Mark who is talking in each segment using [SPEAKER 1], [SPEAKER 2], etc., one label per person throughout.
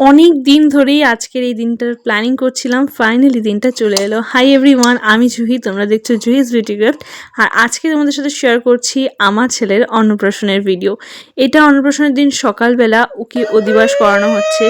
[SPEAKER 1] অনেক দিন ধরেই আজকের এই দিনটার প্ল্যানিং করছিলাম। ফাইনালি দিনটা চলে এলো। হাই এভরিওয়ান আমি জুহি, তোমরা দেখছ জুহিস বিউটিক্রাফ্ট আর আজকে তোমাদের সাথে শেয়ার করছি আমার ছেলের অন্নপ্রাশনের ভিডিও এটা অন্নপ্রাশনের দিন সকালবেলা ওকে অধিবাস করানো হচ্ছে।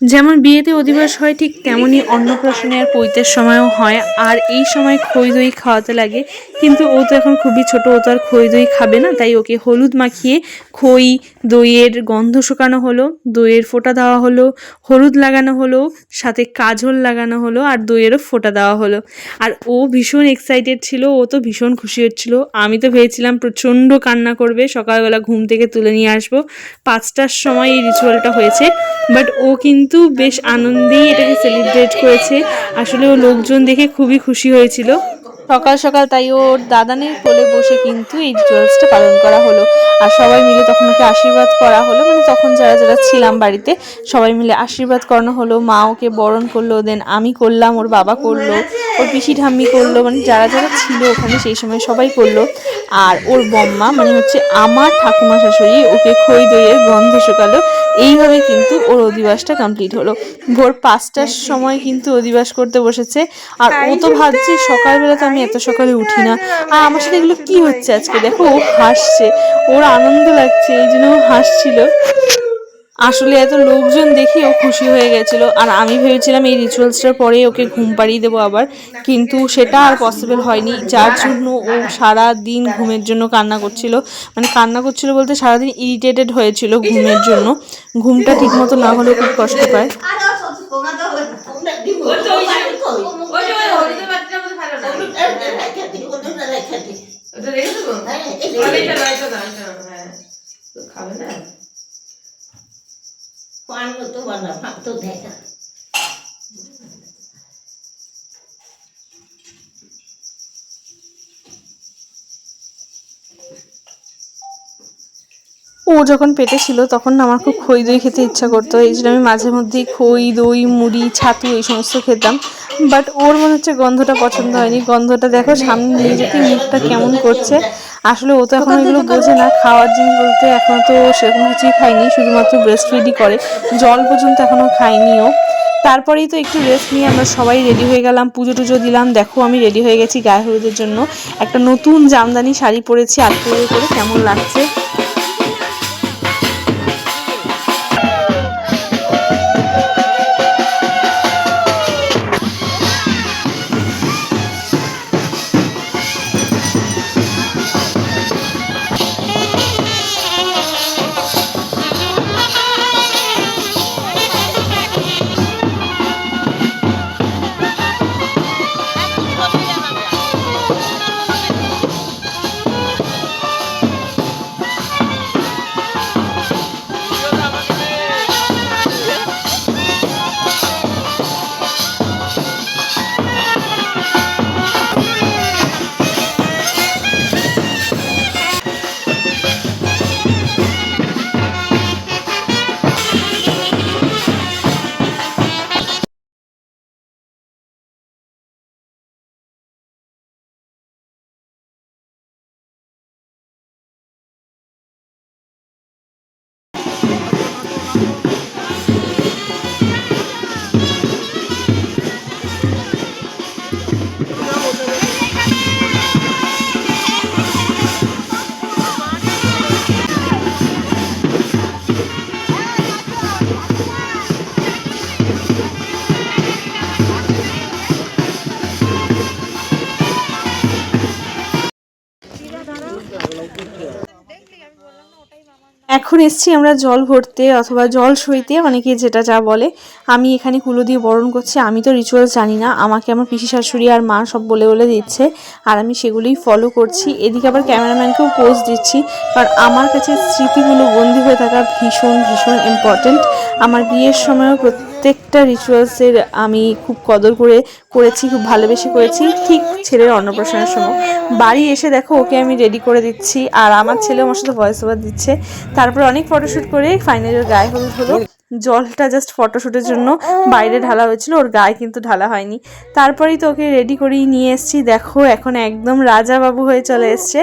[SPEAKER 1] যেমন বিয়েতে অধিবাস হয়, ঠিক তেমনই অন্নপ্রাশনে আর পৈতের সময়ও হয়, আর এই সময় খই দই খাওয়াতে লাগে। কিন্তু ও তো এখন খুবই ছোট, ও তো আর খই দই খাবে না, তাই ওকে হলুদ মাখিয়ে খই দইয়ের গন্ধ শুকানো হলো, দইয়ের ফোঁটা দেওয়া হলো, হলুদ লাগানো হলো, সাথে কাজল লাগানো হলো, আর দইয়েরও ফোঁটা দেওয়া হলো। আর ও ভীষণ এক্সাইটেড ছিল, ও তো ভীষণ খুশি হচ্ছিল। আমি তো ভেবেছিলাম প্রচণ্ড কান্না করবে, সকালবেলা ঘুম থেকে তুলে নিয়ে আসব। পাঁচটার সময় এই রিচুয়ালটা হয়েছে। বাট ও কিন্তু বেশ আনন্দেই এটাকে সেলিব্রেট করেছে। আসলে ও লোকজন দেখে খুবই খুশি হয়েছিল। সকাল সকাল তাই ওর দাদানের কোলে বসে কিন্তু এই রিচুয়ালসটা পালন করা হলো। আর সবাই মিলে তখন ওকে আশীর্বাদ করা হলো। মানে তখন যারা যারা ছিলাম বাড়িতে, সবাই মিলে আশীর্বাদ করানো হলো। মা ওকে বরণ করল দেন আমি করলাম, ওর বাবা করল, ওর পিসি ঠাম্মি করল মানে যারা যারা ছিল ওখানে সেই সময় সবাই করল। আর ওর বম্মা মানে হচ্ছে আমার ঠাকুমা শাশুড়ি, ওকে খই, দইয়ের গন্ধ শুকালো। এইভাবে কিন্তু ওর অধিবাসটা কমপ্লিট হলো। ভোর পাঁচটার সময় কিন্তু অধিবাস করতে বসেছে। আর ও তো ভাবছে সকালবেলা তো আমি এত সকালে উঠি না। আর আমার সাথে এগুলো কি হচ্ছে আজকে? দেখো ও হাসছে। ওর আনন্দ লাগছে এই জন্য ও হাসছিল। আসলে এত লোকজন দেখে ও খুশি হয়ে গেছিল। আর আমি ভেবেছিলাম এই রিচুয়ালসটার পরে ওকে ঘুম পাড়িয়ে দেবো আবার। কিন্তু সেটা আর পসিবল হয়নি। যার জন্য ও সারা দিন ঘুমের জন্য কান্না করছিল। মানে কান্না করছিল বলতে সারাদিন ইরিটেটেড হয়েছিল ঘুমের জন্য। ঘুমটা ঠিকমতো না হলে খুব কষ্ট পায়
[SPEAKER 2] আরও সব তোমার তো তোমরা দিব
[SPEAKER 3] ওই যে ওই হলুদের বাটিটার মধ্যে ভালো না।
[SPEAKER 2] রেখে দিই ওটা রেখে দিই
[SPEAKER 3] ওটা রেখে দেবো?
[SPEAKER 2] হ্যাঁ, এই
[SPEAKER 3] আর
[SPEAKER 2] রেখে
[SPEAKER 3] এটা না, এটা না, এটা না, হ্যাঁ। তো খাবে না?
[SPEAKER 2] পান তো বানা ভাত তো দেখা
[SPEAKER 1] ও যখন পেটে ছিল তখন আমার খুব খই দই খেতে ইচ্ছা করতো। এই জন্য আমি মাঝে মধ্যেই খই দই মুড়ি ছাতু এই সমস্ত খেতাম। বাট ওর মনে হচ্ছে গন্ধটা পছন্দ হয়নি। গন্ধটা দেখো সামনে নিয়ে যেতে মুখটা কেমন করছে। আসলে ও তো এখন এগুলো বোঝে না। খাওয়ার জিনিস বলতে এখনও তো সেরকম কিছুই খায়নি শুধুমাত্র ব্রেস্ট ফিডই করে। জল পর্যন্ত এখনও খায়নি ও। তারপরেই তো একটু রেস্ট নিয়ে আমরা সবাই রেডি হয়ে গেলাম। পুজো টুজো দিলাম। দেখো আমি রেডি হয়ে গেছি গায়ে হলুদের জন্য। একটা নতুন জামদানি শাড়ি পরেছি। আটকে করে কেমন লাগছে? এখন এসছি আমরা জল ভরতে অথবা জল সইতে, অনেকে যেটা যা বলে। আমি এখানে কুলো দিয়ে বরণ করছি, আমি তো রিচুয়াল জানি না। আমাকে আমার পিসি শাশুড়ি আর মা সব বলে বলে দিচ্ছে, আর আমি সেগুলোই ফলো করছি। এদিকে আবার ক্যামেরাম্যানকেও পোজ দিচ্ছি, কারণ আমার কাছে স্মৃতিগুলো বন্দি হয়ে থাকা ভীষণ ভীষণ ইম্পর্ট্যান্ট আমার বিয়ের সময়ও প্রত্যেকটা রিচুয়ালসের আমি খুব কদর করে করেছি, খুব ভালোবেসে করেছি। ঠিক ছেলের অন্নপ্রাশনের সময়। বাড়ি এসে দেখো, ওকে আমি রেডি করে দিচ্ছি। আর আমার ছেলে আমার সাথে ভয়েস ওভার দিচ্ছে। তারপর অনেক ফটোশ্যুট করে ফাইনালের গায়ে হলুদ হলো। জলটা জাস্ট ফটোশ্যুটের জন্য বাইরে ঢালা হয়েছিল ওর গায়ে কিন্তু ঢালা হয়নি। তারপরেই তো ওকে রেডি করেই নিয়ে এসেছি। দেখো এখন একদম রাজা বাবু হয়ে চলে এসছে।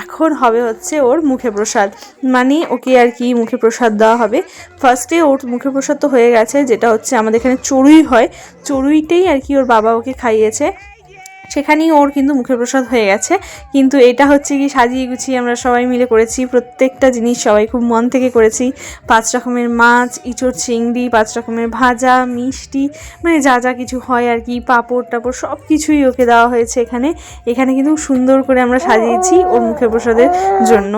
[SPEAKER 1] এখন হবে হচ্ছে ওর মুখে প্রসাদ। মানে ওকে আর কি মুখে প্রসাদ দেওয়া হবে। ফার্স্টে ওর মুখে প্রসাদ তো হয়ে গেছে যেটা হচ্ছে আমাদের এখানে চড়ুই হয়। চড়ুইটাই আর কি ওর বাবা ওকে খাইয়েছে। সেখানেই ওর কিন্তু মুখে প্রসাদ হয়ে গেছে। কিন্তু এটা হচ্ছে কি, সাজিয়ে গুছিয়ে আমরা সবাই মিলে করেছি। প্রত্যেকটা জিনিস সবাই খুব মন থেকে করেছি। পাঁচ রকমের মাছ, ইঁচড় চিংড়ি, পাঁচ রকমের ভাজা, মিষ্টি মানে যা যা কিছু হয় আর কি, পাঁপড় টাপড় সব কিছুই ওকে দেওয়া হয়েছে এখানে। এখানে কিন্তু সুন্দর করে আমরা সাজিয়েছি ওর মুখে প্রসাদের জন্য।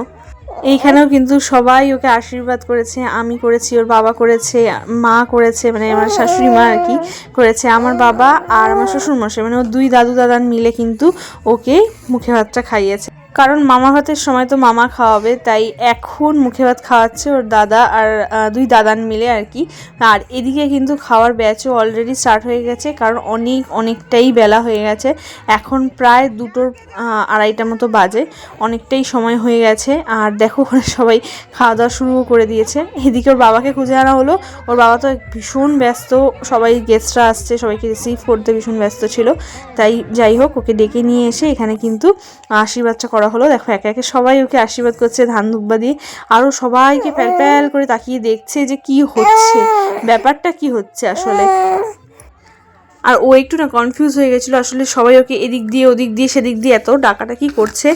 [SPEAKER 1] এইখানেও কিন্তু সবাই ওকে আশীর্বাদ করেছে, আমি করেছি, ওর বাবা করেছে, মা করেছে মানে আমার শাশুড়ি মা আর কি করেছে, আমার বাবা আর আমার শ্বশুরমশাই মানে ওর দুই দাদু দাদান মিলে কিন্তু ওকে মুখে ভাতটা খাইয়েছে। কারণ মামা ভাতের সময় তো মামা খাওয়াবে, তাই এখন মুখে ভাত খাওয়াচ্ছে ওর দাদা আর দুই দাদান মিলে আর কি। আর এদিকে কিন্তু খাওয়ার ব্যাচও অলরেডি স্টার্ট হয়ে গেছে, কারণ অনেক, অনেকটাই বেলা হয়ে গেছে। এখন প্রায় দুটোর আড়াইটা মতো বাজে, অনেকটাই সময় হয়ে গেছে। আর দেখো ওখানে সবাই খাওয়া দাওয়া শুরুও করে দিয়েছে। এদিকে ওর বাবাকে খুঁজে আনা হলো। ওর বাবা তো ভীষণ ব্যস্ত, সবাই গেস্টরা আসছে, সবাইকে রিসিভ করতে ভীষণ ব্যস্ত ছিল। তাই যাই হোক, ওকে ডেকে নিয়ে এসে এখানে কিন্তু আশীর্বাদটা করা হলো। দেখো, একে একে সবাই ওকে আশীর্বাদ করছে ধান দুব্বা দিয়ে আরও সবাইকে প্যাল প্যাল করে তাকিয়ে দেখছে যে কি হচ্ছে। ব্যাপারটা কি হচ্ছে আসলে? আর ও একটু না কনফিউজ হয়ে গেছিল। আসলে সবাই ওকে এদিক দিয়ে, ওদিক দিয়ে, সেদিক দিয়ে এত ডাকাটা কি করছে।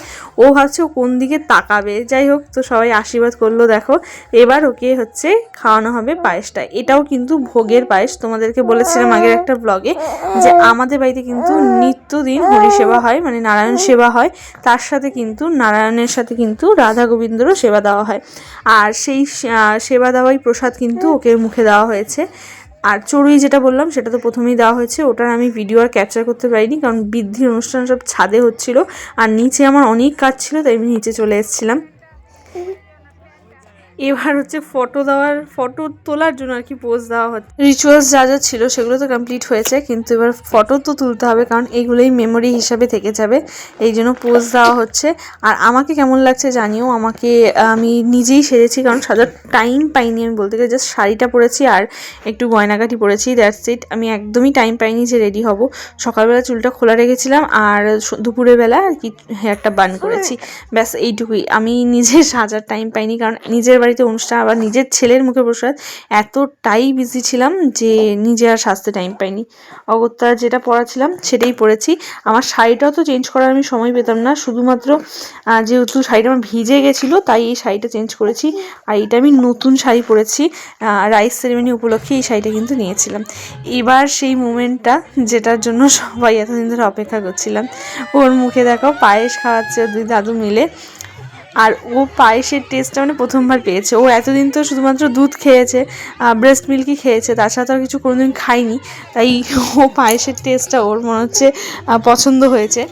[SPEAKER 1] ও ভাবছে ও কোন দিকে তাকাবে। যাই হোক, তো সবাই আশীর্বাদ করল, দেখো। এবার ওকে হচ্ছে খাওয়ানো হবে পায়েসটা। এটাও কিন্তু ভোগের পায়েস। তোমাদেরকে বলেছিলাম আগের একটা ব্লগে যে আমাদের বাড়িতে কিন্তু নিত্যদিন হরি সেবা হয় মানে নারায়ণ সেবা হয়। তার সাথে কিন্তু, নারায়ণের সাথে কিন্তু রাধা গোবিন্দরও সেবা দেওয়া হয়। আর সেই সেবা দেওয়াই প্রসাদ কিন্তু ওকে মুখে দেওয়া হয়েছে। আর চড়ুই যেটা বললাম, সেটা তো প্রথমেই দেওয়া হয়েছে। ওটার আমি ভিডিও আর ক্যাপচার করতে পারিনি, কারণ বৃদ্ধির অনুষ্ঠান সব ছাদে হচ্ছিল। আর নিচে আমার অনেক কাজ ছিল, তাই আমি নিচে চলে এসেছিলাম। এবার হচ্ছে ফটো দেওয়ার ফটো তোলার জন্য আর কি পোজ দেওয়া হচ্ছে। রিচুয়ালস যা যা ছিল সেগুলো তো কমপ্লিট হয়েছে কিন্তু এবার ফটো তো তুলতে হবে কারণ এগুলোই মেমোরি হিসাবে থেকে যাবে এই জন্য পোজ দেওয়া হচ্ছে। আর আমাকে কেমন লাগছে জানিও আমাকে আমি নিজেই সেরেছি কারণ সাজার টাইম পাইনি আমি বলতে গেলে জাস্ট শাড়িটা পরেছি আর একটু গয়নাগাটি পরেছি দ্যাটস ইট আমি একদমই টাইম পাইনি যে রেডি হব। সকালবেলা চুলটা খোলা রেখেছিলাম আর দুপুরের বেলা আর কি হেয়ারটা বান করেছি। ব্যাস এইটুকুই। আমি নিজে সাজার টাইম পাইনি কারণ নিজের বাড়িতে অনুষ্ঠান, আবার নিজের ছেলের মুখে প্রসাদ এতটাই বিজি ছিলাম যে নিজে আর সাজতে টাইম পাইনি। অগত্যা যেটা পড়াছিলাম সেটাই পরেছি আমার শাড়িটাও তো চেঞ্জ করার আমি সময় পেতাম না। শুধুমাত্র যেহেতু শাড়িটা আমার ভিজে গেছিল, তাই এই শাড়িটা চেঞ্জ করেছি। আর এটা আমি নতুন শাড়ি পরেছি রাইস সেরেমনি উপলক্ষে এই শাড়িটা কিন্তু নিয়েছিলাম। এবার সেই মুমেন্টটা যেটার জন্য সবাই এতদিন ধরে অপেক্ষা করছিলাম। ওর মুখে দেখো পায়েস খাওয়াচ্ছে দুই দাদু মিলে। আর ও পায়েসের টেস্টটা মানে প্রথমবার পেয়েছে। ও এতদিন তো শুধুমাত্র দুধ খেয়েছে ব্রেস্ট মিল্কই খেয়েছে, তাছাড়া তো আর কিছু কোনোদিন খায়নি। তাই ও পায়েসের টেস্টটা ওর মনে হচ্ছে পছন্দ হয়েছে।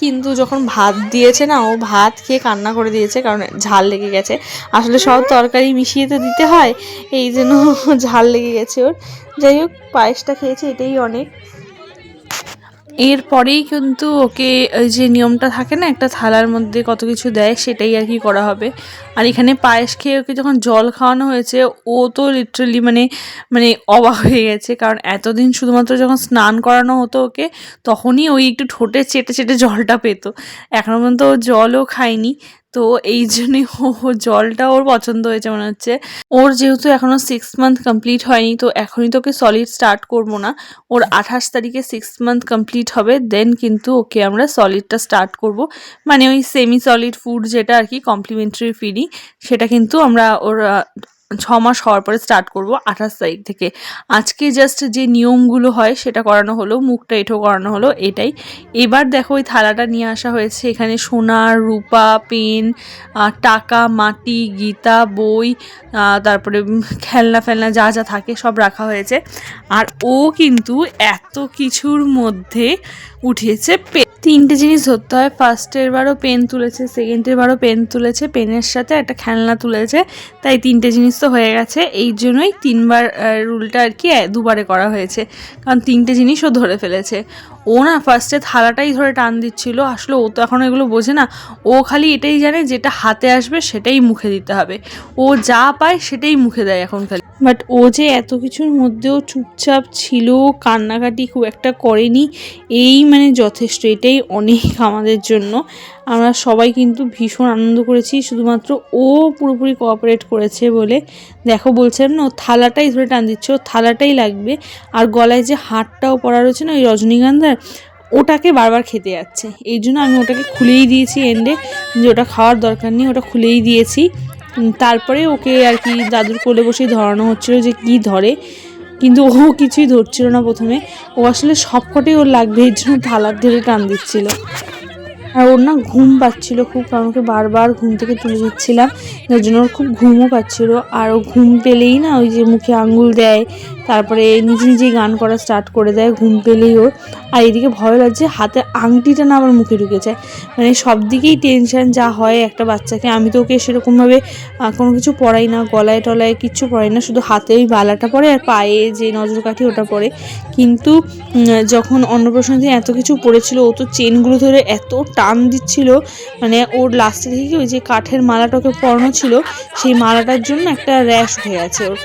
[SPEAKER 1] কিন্তু যখন ভাত দিয়েছে না, ও ভাত খেয়ে কান্না করে দিয়েছে, কারণ ঝাল লেগে গেছে। আসলে সব তরকারি মিশিয়ে তো দিতে হয়, এই জন্য ঝাল লেগে গেছে ওর। যাই হোক, পায়েসটা খেয়েছে, এটাই অনেক। এরপরেই কিন্তু ওকে ওই যে নিয়মটা থাকে না, একটা থালার মধ্যে কত কিছু দেয় সেটাই আর কি করা হবে। আর এখানে পায়েস খেয়ে ওকে যখন জল খাওয়ানো হয়েছে, ও তো লিটারেলি মানে মানে অবাক হয়ে গেছে। কারণ এতদিন শুধুমাত্র যখন স্নান করানো হতো ওকে, তখনই ওই একটু ঠোঁটে চেটে চেটে জলটা পেত। এখনও পর্যন্ত ও জলও খায়নি। তো এই জন্যই ও জলটা ওর পছন্দ হয়েছে মনে হচ্ছে। ওর যেহেতু এখনও সিক্স মান্থ কমপ্লিট হয়নি, তো এখনই তোকে সলিড স্টার্ট করব না। ওর আঠাশ তারিখে সিক্স মান্থ কমপ্লিট হবে দেন কিন্তু ওকে আমরা সলিডটা স্টার্ট করব। মানে ওই সেমি সলিড ফুড যেটা আর কি কমপ্লিমেন্টারি ফিডিং সেটা কিন্তু আমরা ওর ছ মাস হওয়ার পরে স্টার্ট করব আঠাশ তারিখ থেকে। আজকে জাস্ট যে নিয়মগুলো হয় সেটা করানো হলো, মুখটা এঁঠো করানো হলো, এটাই। এবার দেখো ওই থালাটা নিয়ে আসা হয়েছে। এখানে সোনা, রূপা, পেন টাকা, মাটি, গীতা, বই তারপরে খেলনা ফেলনা যা যা থাকে সব রাখা হয়েছে। আর ও কিন্তু এত কিছুর মধ্যে উঠিয়েছে পেন তিনটে জিনিস ধরতে হয়। ফার্স্টের বারও পেন তুলেছে সেকেন্ডের বারও পেন তুলেছে পেনের সাথে একটা খেলনা তুলেছে। তাই তিনটে জিনিস তো হয়ে গেছে, এই জন্যই তিনবার রুলটা আর কি দুবারে করা হয়েছে। কারণ তিনটে জিনিসও ধরে ফেলেছে। ও না ফার্স্টে থালাটাই ধরে টান দিচ্ছিল, আসলে ও তো এখন এগুলো বোঝে না। ও খালি এটাই জানে, যেটা হাতে আসবে সেটাই মুখে দিতে হবে। ও যা পায় সেটাই মুখে দেয় এখন খালি। বাট ও যে এত কিছুর মধ্যেও চুপচাপ ছিল, কান্নাকাটি খুব একটা করেনি, এই মানে যথেষ্ট, এটাই অনেক আমাদের জন্য। আমরা সবাই কিন্তু ভীষণ আনন্দ করেছি, শুধুমাত্র ও পুরোপুরি কোঅপারেট করেছে বলে। দেখো বলছিলাম না ও থালাটাই ধরে টান দিচ্ছে থালাটাই লাগবে। আর গলায় যে হারটাও পরা রয়েছে না, ওই রজনীগন্ধার, ওটাকে বারবার খেতে যাচ্ছে। এই জন্য আমি ওটাকে খুলেই দিয়েছি এন্ডে যে ওটা খাওয়ার দরকার নেই, ওটা খুলেই দিয়েছি। তারপরে ওকে আর কি দাদুর কোলে বসেই ধরানো হচ্ছিল যে কি ধরে। কিন্তু ও কিছুই ধরছিল না প্রথমে। ও আসলে সবকটাই ওর লাগবে, এর জন্য থালার ধরে টান দিচ্ছিল। আর ওর না ঘুম পাচ্ছিল খুব, কারণ ওকে বারবার ঘুম থেকে তুলে দিচ্ছিলাম যার জন্য ওর খুব ঘুমও পাচ্ছিল। আর ও ঘুম পেলেই না ওই যে মুখে আঙ্গুল দেয়, তারপরে নিজে নিজেই গান করা স্টার্ট করে দেয়, ঘুম পেলেই ওর। আর এদিকে ভয় লাগছে হাতের আংটিটা না আমার মুখে ঢুকে যায় মানে সব দিকেই টেনশন যা হয় একটা বাচ্চাকে। আমি তো ওকে সেরকমভাবে কোনো কিছু পড়াই না, গলায় টলায় কিচ্ছু পড়াই না, শুধু হাতে ওই বালাটা পরে আর পায়ে যে নজর কাঠি ওটা পরে কিন্তু যখন অন্নপ্রাশন দিন এত কিছু পড়েছিল, ও তো চেনগুলো ধরে এত টান দিচ্ছিল। মানে ওর লাস্টে দেখি কি ওই যে কাঠের মালাটাকে পরানো ছিল, সেই মালাটার জন্য একটা র্যাশ হয়ে গেছে ওর।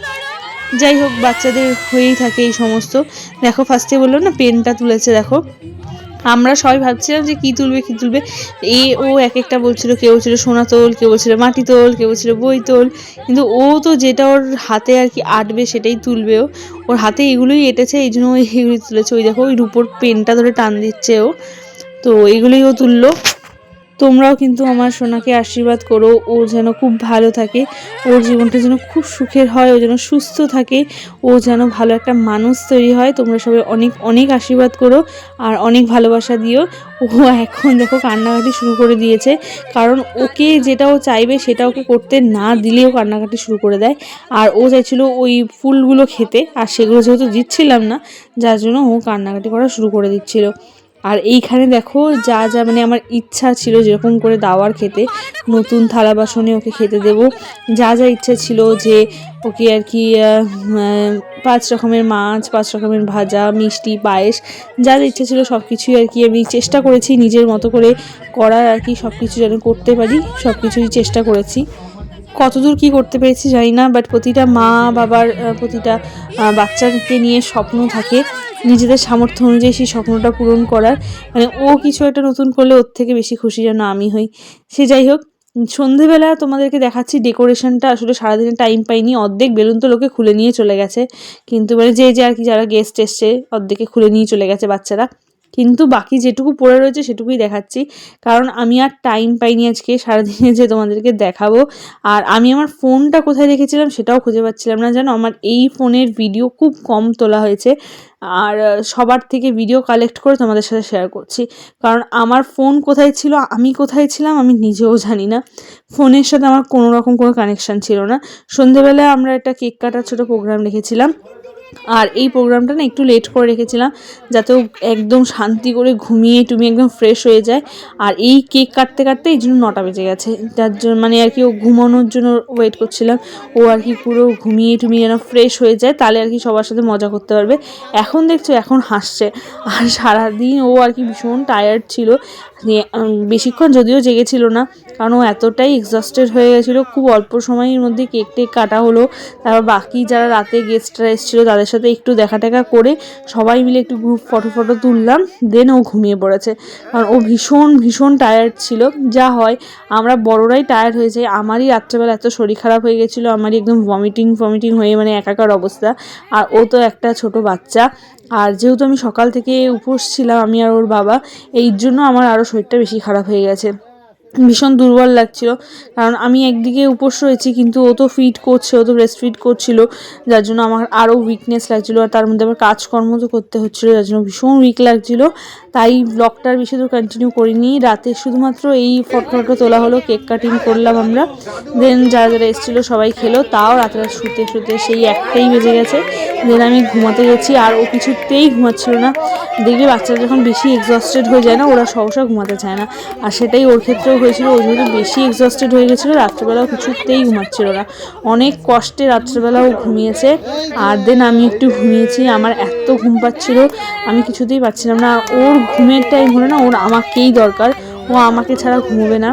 [SPEAKER 1] যাই হোক, বাচ্চাদের হয়েই থাকে এই সমস্ত। দেখো ফার্স্টে বলল না পেনটা তুলেছে, দেখো। আমরা সবাই ভাবছিলাম যে কী তুলবে কী তুলবে। এ, ও এক একটা বলছিল, কেউ বলছিল সোনা তোল, কেউ বলছিল মাটি তোল, কেউ বলছিল বই তোল। কিন্তু ও তো যেটা ওর হাতে আর কি আটবে সেটাই তুলবে ও ওর হাতে এগুলোই এঁটেছে, এই জন্য ও এগুলোই তুলেছে। ওই দেখো, ওই রুপোর পেনটা ধরে টান দিচ্ছে ও। তো এইগুলোই ও তুললো তোমরাও কিন্তু আমার সোনাকে আশীর্বাদ করো, ও যেন খুব ভালো থাকে, ওর জীবনটা যেন খুব সুখের হয়, ও যেন সুস্থ থাকে, ও যেন ভালো একটা মানুষ তৈরি হয়। তোমরা সবাই অনেক অনেক আশীর্বাদ করো আর অনেক ভালোবাসা দিও। ও এখন দেখো কান্নাকাটি শুরু করে দিয়েছে, কারণ ওকে যেটা ও চাইবে সেটা ওকে করতে না দিলেও কান্নাকাটি শুরু করে দেয়। আর ও চাইছিল ওই ফুলগুলো খেতে, আর সেগুলো যেহেতু দিচ্ছিলাম না, যার জন্য ও কান্নাকাটি করা শুরু করে দিচ্ছিল। আর এইখানে দেখো যা যা মানে আমার ইচ্ছা ছিল যেরকম করে দাওয়ার খেতে, নতুন থালা বাসনে ওকে খেতে দেব। যা যা ইচ্ছা ছিল যে ওকে আর কি পাঁচ রকমের মাছ, পাঁচ রকমের ভাজা, মিষ্টি, পায়েস, যা যা ইচ্ছা ছিল সব কিছুই আর কি আমি চেষ্টা করেছি নিজের মতো করে করার আর কি সব কিছু যেন করতে পারি সব কিছুই চেষ্টা করেছি। কতদূর কি করতে পেরেছি জানি না বাট প্রতিটা মা বাবার প্রতিটা বাচ্চাকে নিয়ে স্বপ্ন থাকে। নিজেদের সামর্থ্য অনুযায়ী সেই স্বপ্নটা পূরণ করার। মানে ও কিছু একটা নতুন করলে ওর থেকে বেশি খুশি যেন আমি হই। সে যাই হোক, সন্ধেবেলা তোমাদেরকে দেখাচ্ছি ডেকোরেশনটা। আসলে সারাদিনে টাইম পাইনি, অর্ধেক বেলুন তো লোকে খুলে নিয়ে চলে গেছে। কিন্তু মানে যে যে আর কি যারা গেস্ট এসছে, অর্ধেকে খুলে নিয়ে চলে গেছে বাচ্চারা। কিন্তু বাকি যেটুকু পড়ে রয়েছে সেটুকুই দেখাচ্ছি। কারণ আমি আর টাইম পাইনি আজকে সারাদিনে যে তোমাদেরকে দেখাবো। আর আমি আমার ফোনটা কোথায় রেখেছিলাম সেটাও খুঁজে পাচ্ছিলাম না। জানো, আমার এই ফোনের ভিডিও খুব কম তোলা হয়েছে। আর সবার থেকে ভিডিও কালেক্ট করে তোমাদের সাথে শেয়ার করছি। কারণ আমার ফোন কোথায় ছিল, আমি কোথায় ছিলাম, আমি নিজেও জানি না। ফোনের সাথে আমার কোনো রকম কোনো কানেকশান ছিল না। সন্ধেবেলায় আমরা একটা কেক কাটার ছোটো প্রোগ্রাম রেখেছিলাম। আর এই প্রোগ্রামটা না একটু লেট করে রেখেছিলাম, যাতে একদম শান্তি করে ঘুমিয়ে টুমিয়ে একদম ফ্রেশ হয়ে যায়। আর এই কেক কাটতে কাটতে এই জন্য নটা বেজে গেছে। যার জন্য মানে আর কি ও ঘুমানোর জন্য ওয়েট করছিলাম। ও আর কি পুরো ঘুমিয়ে টুমিয়ে যেন ফ্রেশ হয়ে যায়, তাহলে আর কি সবার সাথে মজা করতে পারবে। এখন দেখছ, এখন হাসছে। আর সারাদিন ও আর কি ভীষণ টায়ার্ড ছিল। বেশিক্ষণ যদিও জেগেছিল না, কারণ ও এতটাই এক্সস্টেড হয়ে গেছিল। খুব অল্প সময়ের মধ্যে কেক টেক কাটা হলো। তারপর বাকি যারা রাতে গেস্টরা এসেছিল, তাদের সাথে একটু দেখা টেকা করে সবাই মিলে একটু গ্রুপ ফটো ফটো তুললাম দেন ও ঘুমিয়ে পড়েছে। কারণ ও ভীষণ ভীষণ টায়ার্ড ছিল। যা হয়, আমরা বড়রাই টায়ার্ড হয়ে যাই। আমারই রাত্রেবেলা এত শরীর খারাপ হয়ে গেছিল, আমারই একদম ভমিটিং ফমিটিং হয়ে মানে একাকার অবস্থা। আর ও তো একটা ছোট বাচ্চা। আর যেহেতু আমি সকাল থেকে উপোস ছিলাম, আমি আর ওর বাবা, এই জন্য আমার আরও শরীরটা বেশি খারাপ হয়ে গেছে। ভীষণ দুর্বল লাগছিল। কারণ আমি একদিকে উপোস রয়েছি, কিন্তু ও তো ফিট করছে, ও তো ব্রেস্ট ফিট করছিল, যার জন্য আমার আরও উইকনেস লাগছিল। আর তার মধ্যে আবার কাজকর্ম তো করতে হচ্ছিল, যার জন্য ভীষণ উইক লাগছিল। তাই ব্লগটার বেশি তো কন্টিনিউ করিনি। রাতে শুধুমাত্র এই ফটো ফটো তোলা হলো কেক কাটিং করলাম আমরা। দেন যারা যারা এসেছিল সবাই খেলো। তাও রাতে রাত শুতে শুতে সেই একটাই বেজে গেছে। দেন আমি ঘুমাতে গেছি, আর ও কিছুতেই ঘুমাচ্ছিল না। দেখবে বাচ্চারা যখন বেশি এক্সস্টেড হয়ে যায় না, ওরা সহসা ঘুমাতে চায় না। আর সেটাই ওর ক্ষেত্রেও হয়েছিল ও যেহেতু বেশি এক্সস্টেড হয়ে গেছিল। রাত্রেবেলাও কিছুতেই ঘুমাচ্ছিল না। অনেক কষ্টে রাত্রেবেলাও ঘুমিয়েছে। আর দেন আমি একটু ঘুমিয়েছি। আমার এত ঘুম পাচ্ছিল, আমি কিছুতেই পাচ্ছিলাম না। ওর ঘুমের টাইম হলে না, ওর আমাকেই দরকার। ও আমাকে ছাড়া ঘুমোবে না।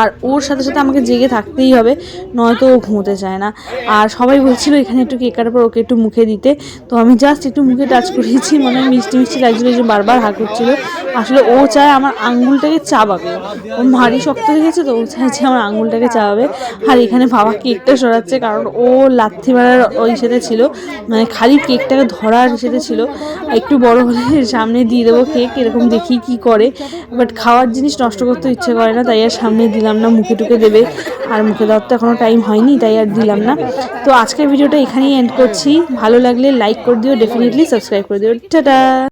[SPEAKER 1] আর ওর সাথে সাথে আমাকে জেগে থাকতেই হবে, নয়তো ও ঘুমোতে চায় না। আর সবাই বলছিল, এখানে একটু কেক কাটার পর ওকে একটু মুখে দিতে। তো আমি জাস্ট একটু মুখে টাচ করিয়েছি মনে হয় মিষ্টি মিষ্টি লাগছিল যে বারবার হা করছিল আসলে ও চায় আমার আঙ্গুলটাকে চাবাবে। ও ভারী শক্ত হয়ে গেছে তো, ও চাইছে আমার আঙ্গুলটাকে চাবাবে। আর এখানে বাবা কেকটা সরাচ্ছে কারণ ও লাথি মারার ওই সাথে ছিল। মানে খালি কেকটাকে ধরার সাথে ছিল। একটু বড় হলে সামনে দিয়ে দেবো কেক, এরকম দেখি কি করে। বাট খাওয়ার জিনিস নষ্ট করতে ইচ্ছে করে না, তাই আর সামনে দিলাম না, মুখে টুকে দেবে। আর মুখে দেওয়ার তো এখনও টাইম হয়নি, তাই আর দিলাম না। তো আজকের ভিডিওটা এখানেই এন্ড করছি। ভালো লাগলে লাইক করে দিও ডেফিনেটলি সাবস্ক্রাইব করে দিও। টাটা!